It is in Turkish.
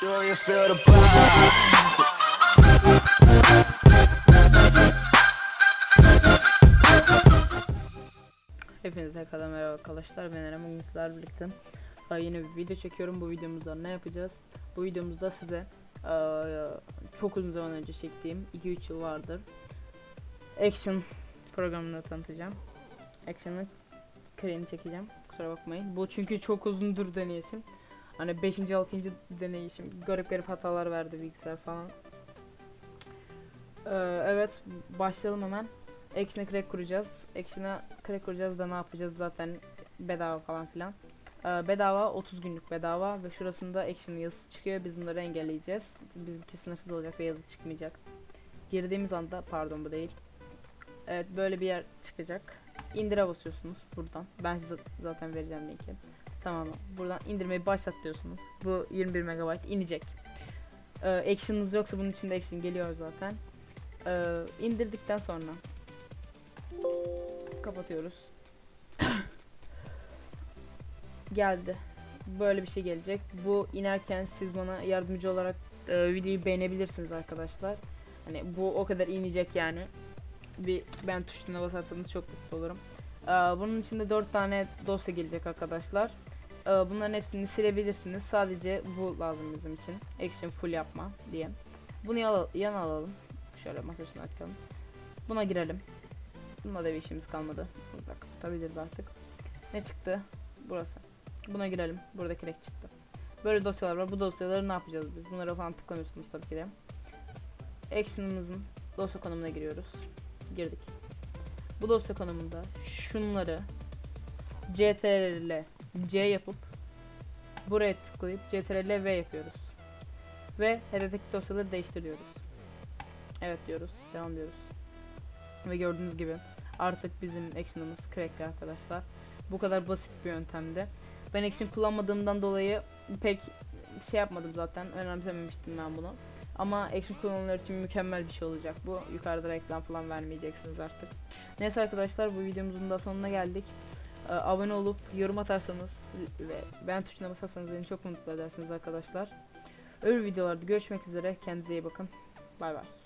Do you? Hepinize kadar merhaba arkadaşlar. Ben Eren bugün sizlerle birlikte e, yeni bir video çekiyorum. Bu videomuzda ne yapacağız? Bu videomuzda size e, çok uzun zaman önce çektiğim 2-3 yıl vardır Action programını tanıtacağım. Action'ın kreni çekeceğim. Kusura bakmayın. Bu çünkü çok uzundur deneyişim. Hani 5. 6. deneyişim. Garip garip hatalar verdi bilgisayar falan. E, evet başlayalım hemen. Action'a crack kuracağız. Action'a crack kuracağız da ne yapacağız zaten bedava falan filan. Ee, bedava 30 günlük bedava ve şurasında action yazısı çıkıyor. Biz bunları engelleyeceğiz. Bizimki sınırsız olacak ve yazı çıkmayacak. Girdiğimiz anda pardon bu değil. Evet böyle bir yer çıkacak. İndire basıyorsunuz buradan. Ben size zaten vereceğim linki. Tamam buradan indirmeyi başlat diyorsunuz. Bu 21 MB inecek. Ee, action'ınız yoksa bunun içinde action geliyor zaten. Ee, indirdikten sonra kapatıyoruz. Geldi. Böyle bir şey gelecek. Bu inerken siz bana yardımcı olarak e, videoyu beğenebilirsiniz arkadaşlar. Hani bu o kadar inecek yani. Bir ben tuşuna basarsanız çok mutlu olurum. Ee, bunun içinde 4 tane dosya gelecek arkadaşlar. Ee, bunların hepsini silebilirsiniz. Sadece bu lazım bizim için. Action full yapma diye. Bunu yana alalım. Şöyle masa üstüne açalım. Buna girelim. Bununla da bir işimiz kalmadı. Bunu da kapatabiliriz artık. Ne çıktı? Burası. Buna girelim. Burada kirek çıktı. Böyle dosyalar var. Bu dosyaları ne yapacağız biz? Bunlara falan tıklamıyorsunuz tabii ki de. Action'ımızın dosya konumuna giriyoruz. Girdik. Bu dosya konumunda şunları CTRL C yapıp buraya tıklayıp CTRL V yapıyoruz. Ve headerdeki dosyaları değiştiriyoruz. Evet diyoruz. Devam diyoruz. Ve gördüğünüz gibi artık bizim action'ımız crackli arkadaşlar. Bu kadar basit bir yöntemde. Ben action kullanmadığımdan dolayı pek şey yapmadım zaten. Önemsememiştim ben bunu. Ama action kullananlar için mükemmel bir şey olacak bu. Yukarıda reklam falan vermeyeceksiniz artık. Neyse arkadaşlar bu videomuzun da sonuna geldik. Ee, abone olup yorum atarsanız ve beğen tuşuna basarsanız beni çok mutlu edersiniz arkadaşlar. Öbür videolarda görüşmek üzere. Kendinize iyi bakın. Bay bay.